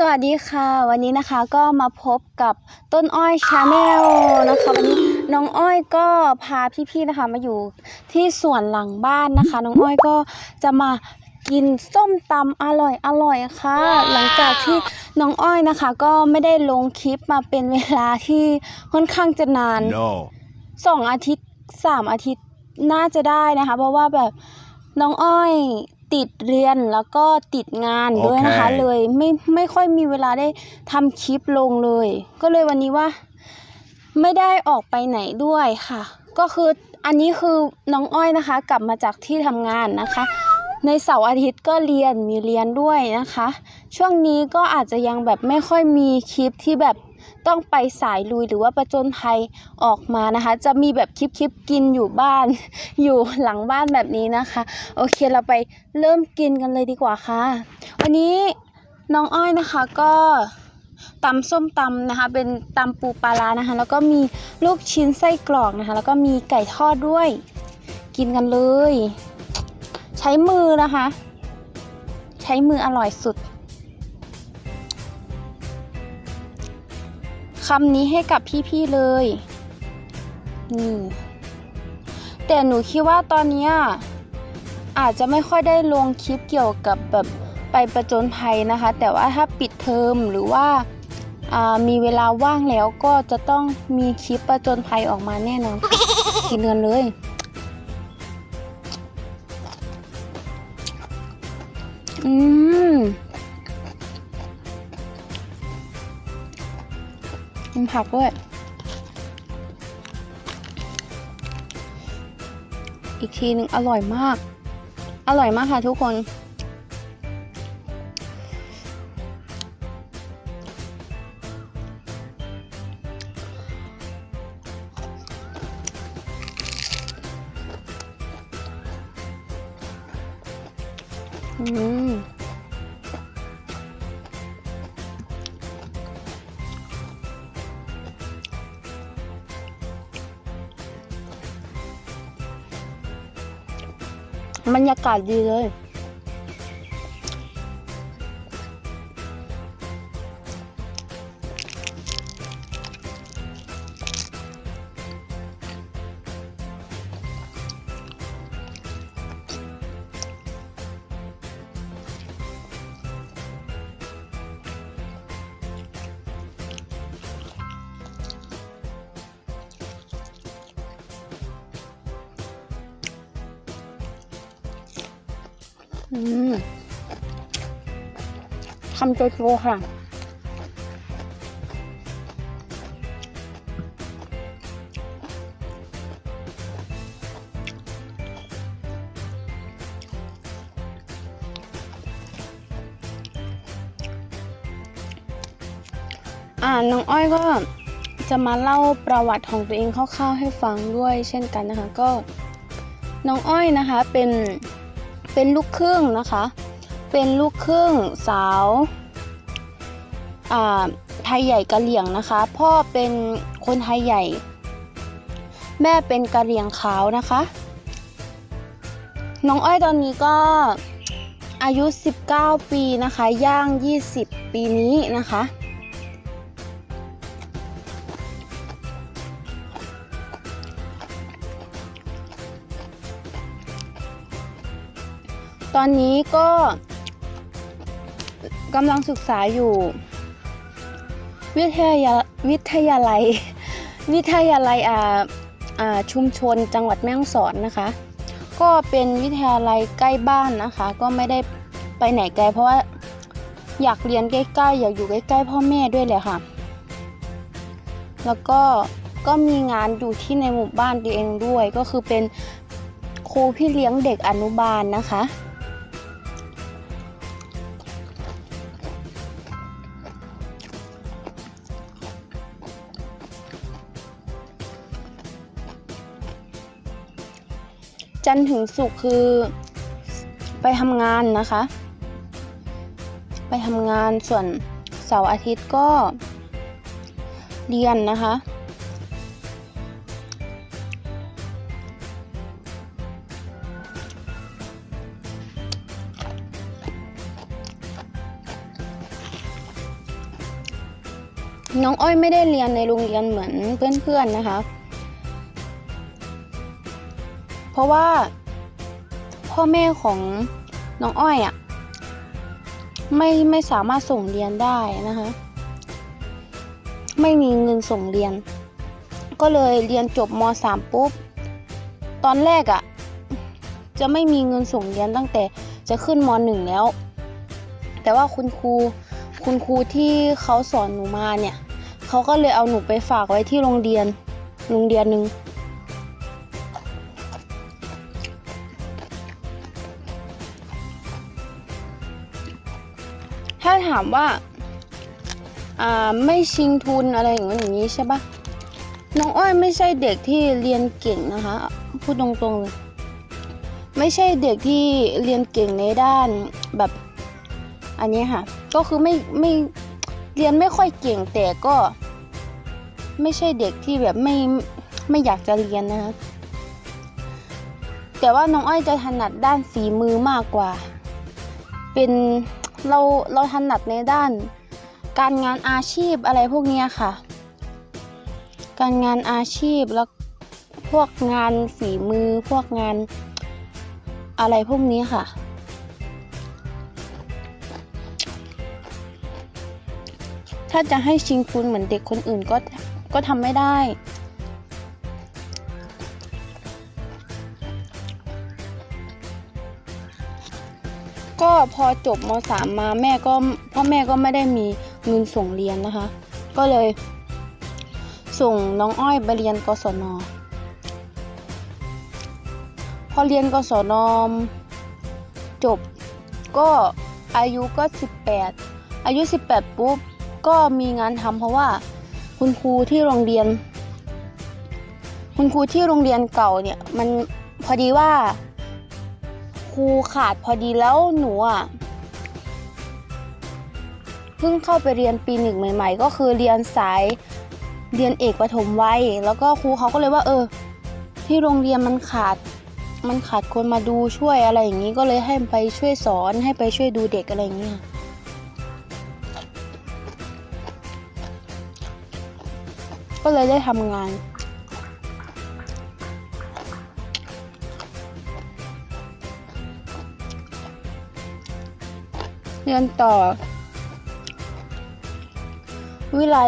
สวัสดีค่ะ วันนี้นะคะก็มาพบกับต้นอ้อยชาแนลนะคะวันนี้น้องอ้อยก็พาพี่ๆนะคะมาอยู่ที่สวนหลังบ้านนะคะ น้องอ้อยก็จะมากินส้มตำอร่อยอร่อยค่ะ หลังจากที่น้องอ้อยนะคะ ก็ไม่ได้ลงคลิปมาเป็นเวลาที่ค่อนข้างจะนาน No. สองอาทิตย์สามอาทิตย์น่าจะได้นะคะ เพราะว่าแบบน้องอ้อย ติดเรียนแล้วก็ติดงานด้วยนะคะโอเคเลยไม่ไม่ค่อยมีเวลาได้ทำคลิปลงเลย ก็เลยวันนี้ว่า ไม่ได้ออกไปไหนด้วยค่ะ ก็คืออันนี้คือน้องอ้อยนะคะ กลับมาจากที่ทำงานนะคะ ในเสาร์อาทิตย์ก็เรียนมีเรียนด้วยนะคะ ช่วงนี้ก็อาจจะยังแบบไม่ค่อยมีคลิปที่แบบ ต้องไปสายลุยหรือว่าประจนภัยออกมานะคะ จะมีแบบคลิปคลิปกินอยู่บ้าน อยู่หลังบ้านแบบนี้นะคะ โอเคเราไปเริ่มกินกันเลยดีกว่าค่ะ วันนี้น้องอ้อยนะคะก็ตำส้มตำนะคะ เป็นตำปูปลาร้านะคะ แล้วก็มีลูกชิ้นไส้กรอกนะคะ แล้วก็มีไก่ทอดด้วย กินกันเลย ใช้มือนะคะ ใช้มืออร่อยสุด คำนี้ให้กับพี่ๆเลยนี่แต่หนูคิดว่าตอนนี้อาจจะไม่ค่อยได้ลงคลิปเกี่ยวกับแบบไปประจนภัยนะคะ แต่ว่าถ้าปิดเทอมหรือว่าามีเวลาว่างแล้วก็จะต้องมีคลิปประจนภัยออกมาแน่นอนค่ะกินกันเลย อืม มีผักด้วย อีกทีหนึ่งอร่อยมาก อร่อยมากค่ะทุกคน อืม บรรยากาศดีเลย คำโตๆค่ะ อ่า น้องอ้อยก็จะมาเล่าประวัติของตัวเองคร่าวๆให้ฟังด้วยเช่นกันนะคะ ก็น้องอ้อยนะคะเป็น เป็นลูกครึ่งนะคะ เป็นลูกครึ่งสาวอ่าไทยใหญ่กะเหรี่ยงนะคะ พ่อเป็นคนไทยใหญ่ แม่เป็นกะเหรี่ยงขาวนะคะ น้องอ้อยตอนนี้ก็อายุ 19 ปีนะคะ ย่าง 20 ปีนี้นะคะ ตอนนี้ก็กำลังศึกษาอยู่ วิทยาวิทยาลัย วิทยาลัยอ่าอ่าชุมชนจังหวัดแม่ฮ่องสอนนะคะ ก็เป็นวิทยาลัยใกล้บ้านนะคะ ก็ไม่ได้ไปไหนไกลเพราะว่าอยากเรียนใกล้ๆ อยากอยู่ใกล้ๆพ่อแม่ด้วยแหละค่ะ แล้วก็ก็มีงานอยู่ที่ในหมู่บ้านตัวเองด้วย ก็คือเป็นครูพี่เลี้ยงเด็กอนุบาลนะคะ จันทร์ถึงศุกร์คือไปทำงานนะคะ ไปทำงานส่วนเสาร์อาทิตย์ก็เรียนนะคะ น้องอ้อยไม่ได้เรียนในโรงเรียนเหมือนเพื่อนๆนะคะ เพราะว่าพ่อแม่ของน้องอ้อยอะ่ะไม่ไม่สามารถส่งเรียนได้นะคะ ไม่มีเงินส่งเรียน ก็เลยเรียนจบม .3 ปุ๊บ ตอนแรกอะ่ะ จะไม่มีเงินส่งเรียนตั้งแต่จะขึ้นม .1 แล้ว แต่ว่าคุณครูคุณครูที่เขาสอนหนูมาเนี่ยเขาก็เลยเอาหนูไปฝากไว้ที่โรงเรียนโรงเรียนหนึ่ง ถ้าถามว่าไม่ชิงทุนอะไรอย่างนี้อย่างนี้ใช่ปะน้องอ้อยไม่ใช่เด็กที่เรียนเก่งนะคะ พูดตรงๆเลย ไม่ใช่เด็กที่เรียนเก่งในด้านแบบอันนี้ค่ะ ก็คือไม่ไม่เรียนไม่ค่อยเก่งแต่ก็ ไม่ใช่เด็กที่แบบไม่ไม่อยากจะเรียนนะคะแต่ว่าน้องอ้อยจะถนัดด้านฝีมือมากกว่า เป็น เราเราถนัดในด้าน การงานอาชีพอะไรพวกนี้ค่ะ การงานอาชีพแล้วพวกงานฝีมือพวกงานอะไรพวกนี้ค่ะ ถ้าจะให้ชิงทุนเหมือนเด็กคนอื่นก็ก็ทำไม่ได้ พอจบม .3 มาแม่ก็พ่อแม่ก็ไม่ได้มีเงินส่งเรียนนะคะ ก็เลย ส่งน้องอ้อยไปเรียนกศนพอเรียนกศนจบก็อายุก็ 18 อายุ 18 ปุ๊บ ก็มีงานทำเพราะว่าคุณครูที่โรงเรียน คุณครูที่โรงเรียนเก่าเนี่ยมันพอดีว่า รูขาดพอดีแล้วหนูอะเพิ่งเข้าไปเรียนปีหนึ่งใหม่ ๆ ก็คือเรียนสายเรียนเอกประถมวัยแล้วก็ครูเขาก็เลยว่า เออ ที่โรงเรียนมันขาดมันขาดคนมาดูช่วยอะไรอย่างนี้ก็เลยให้ไปช่วยสอนให้ไปช่วยดูเด็กอะไรอย่างเงี้ยก็เลยได้ทำงาน เรียนต่อ วิไล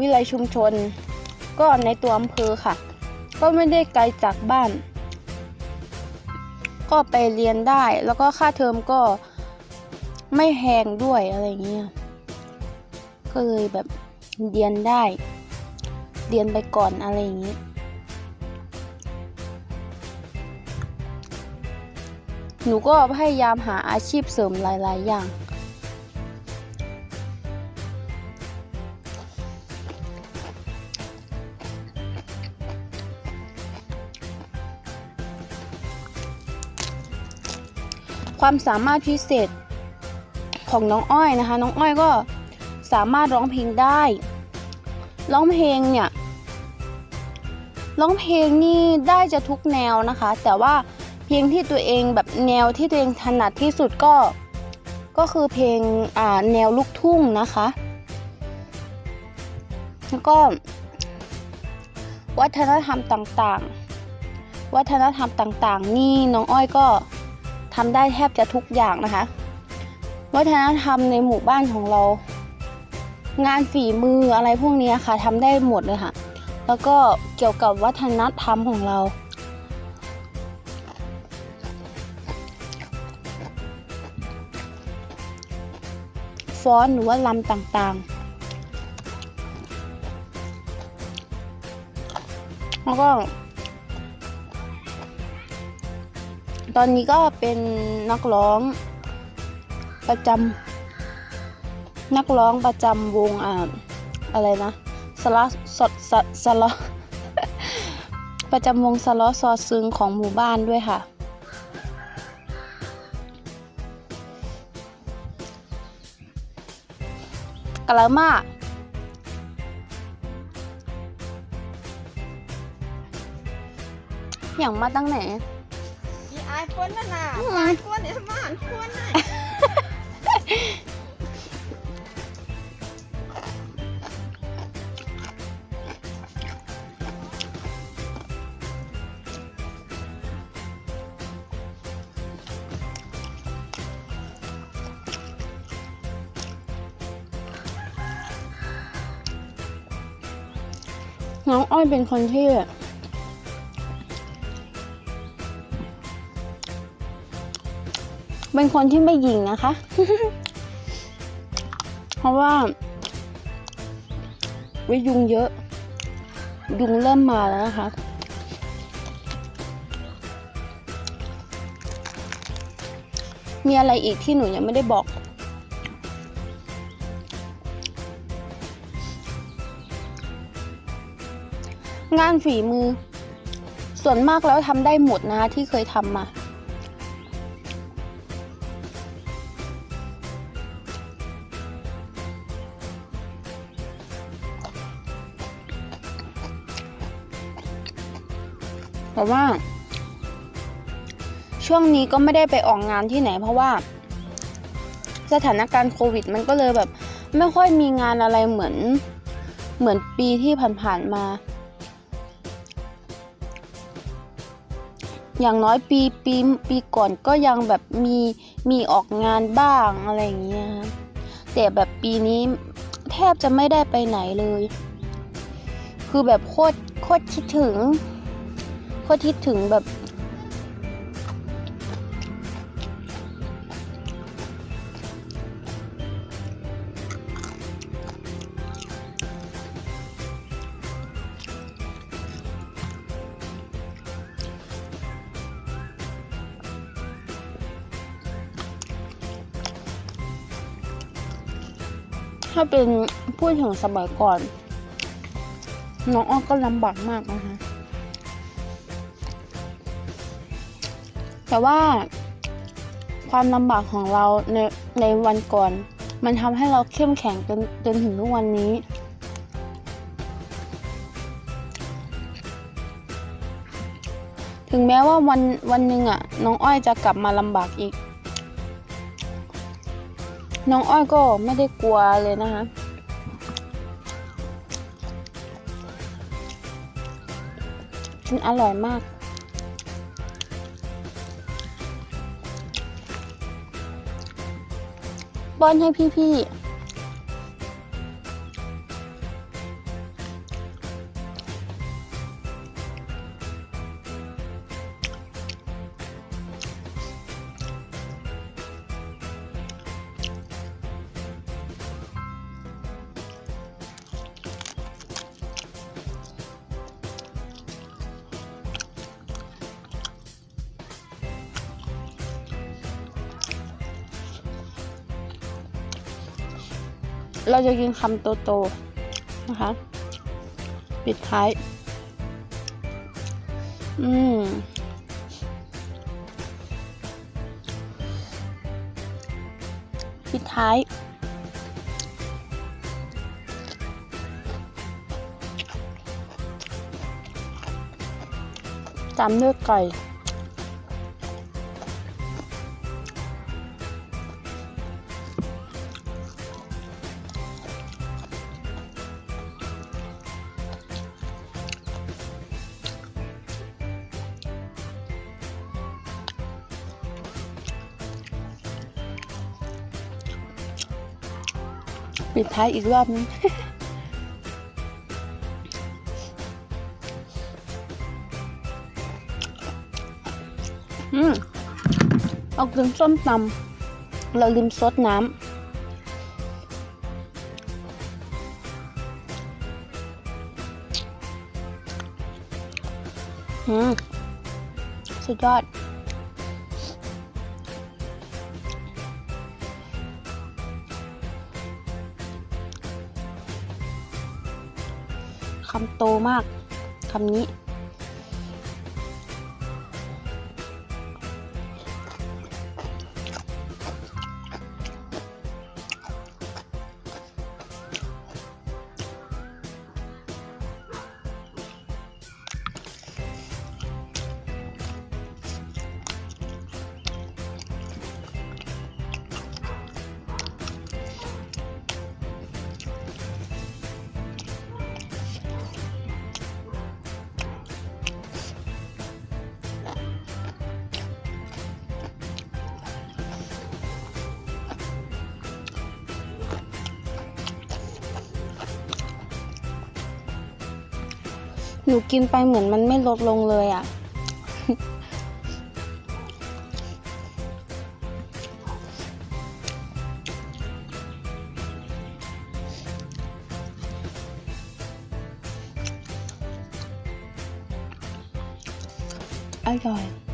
วิไลชุมชน ก็ในตัวอำเภอค่ะ ก็ไม่ได้ไกลจากบ้าน ก็ไปเรียนได้แล้วก็ค่าเทอมก็ไม่แพงด้วยอะไรเงี้ยก็เลยแบบเรียนได้ เรียนไปก่อนอะไรอย่างนี้ หนูก็พยายามหาอาชีพเสริมหลาย ๆ อย่าง ความสามารถพิเศษของน้องอ้อยนะคะ น้องอ้อยก็สามารถร้องเพลงได้ ร้องเพลงเนี่ย ร้องเพลงนี่ได้จะทุกแนวนะคะ แต่ว่า เพลงที่ตัวเองแบบแนวที่ตัวเองถนัดที่สุดก็ก็คือเพลงอ่าแนวลูกทุ่งนะคะ แล้วก็ วัฒนธรรมต่างๆ วัฒนธรรมต่างๆ นี่น้องอ้อยก็ทำได้แทบจะทุกอย่างนะคะ วัฒนธรรมในหมู่บ้านของเรา งานฝีมืออะไรพวกนี้ค่ะทำได้หมดเลยค่ะ แล้วก็เกี่ยวกับวัฒนธรรมของเรา ฟ้อนหรือว่าลำต่างๆ แล้วก็ ตอนนี้ก็เป็นนักร้องประจำนักร้องประจำวงอ่าอะไรนะสละสดสละประจำวงสล้อซอซึงของหมู่บ้านด้วยค่ะ กะละมาอย่างมาตั้งไหนอีอายคนนั่นน่ะอายคนเนี่ยมาอ่านคนน่ อ้อยเป็นคนที่เป็นคนที่ไม่ยิงนะคะ เพราะว่าวิยุงเยอะ ยุงเริ่มมาแล้วนะคะ มีอะไรอีกที่หนูยังไม่ได้บอก งานฝีมือ ส่วนมากแล้วทำได้หมดนะคะที่เคยทำมา แต่ว่า ช่วงนี้ก็ไม่ได้ไปออกงานที่ไหน เพราะว่า สถานการณ์โควิด มันก็เลยแบบ ไม่ค่อยมีงานอะไรเหมือนเหมือนปีที่ผ่านๆมา อย่างน้อยปีปีปีก่อนก็ยังแบบมีมีออกงานบ้างอะไรอย่างเงี้ยแต่แบบปีนี้แทบจะไม่ได้ไปไหนเลย คือแบบโคตรโคตรคิดถึง โคตรคิดถึงแบบ ถ้าเป็นพูดถึงสมัยก่อน น้องอ้อก็ลำบากมากนะคะ แต่ว่าความลำบากของเราในในวันก่อน มันทำให้เราเข้มแข็งจนจนถึงทุกวันนี้ถึงแม้ว่าวันวันหนึ่งอะ น้องอ้อยจะกลับมาลำบากอีก น้องอ้อยก็ไม่ได้กลัวเลยนะคะ กินอร่อยมากป้อนให้พี่ๆ เราจะกินคำโตๆนะคะ ปิดท้าย อืมปิดท้าย ตามด้วยไก่ ปิดท้ายอีกรอบนึงอืมเอากินส้มตำเราลืมซดน้ำอืมสุดยอด มากคำนี้ หนูกินไปเหมือนมันไม่ลดลงเลยอะ่ะ อร่อย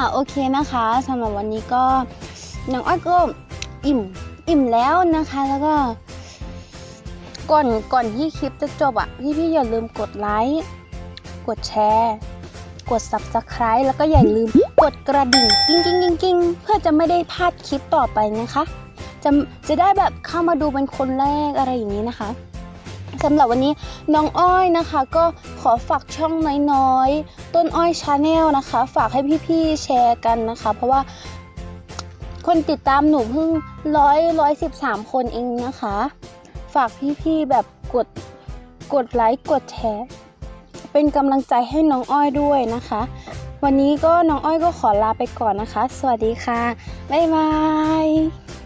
อ่าโอเคนะคะสำหรับวันนี้ก็น้องอ้อยก็อิ่มอิ่มแล้วนะคะ แล้วก็ ก่อนก่อนที่คลิปจะจบอะพี่พี่ๆอย่าลืมกดไลค์กดแชร์ กด subscribe แล้วก็อย่าลืมกดกระดิ่งกิ้งกิ้งกิ้งกิ้งเพื่อจะไม่ได้พลาดคลิปต่อไปนะคะ จะจะได้แบบเข้ามาดูเป็นคนแรกอะไรอย่างนี้นะคะสำหรับวันนี้น้องอ้อยนะคะ ก็ขอฝากช่องน้อยๆ ต้นอ้อยชาแนลนะคะ ฝากให้พี่ๆแชร์กันนะคะ เพราะว่าคนติดตามหนูเพิ่งร้อยร้อยสิบสามคนเองนะคะ ฝากพี่ๆแบบกดกดไลค์กดแชร์เป็นกำลังใจให้น้องอ้อยด้วยนะคะ วันนี้ก็น้องอ้อยก็ขอลาไปก่อนนะคะ สวัสดีค่ะ บ๊ายบาย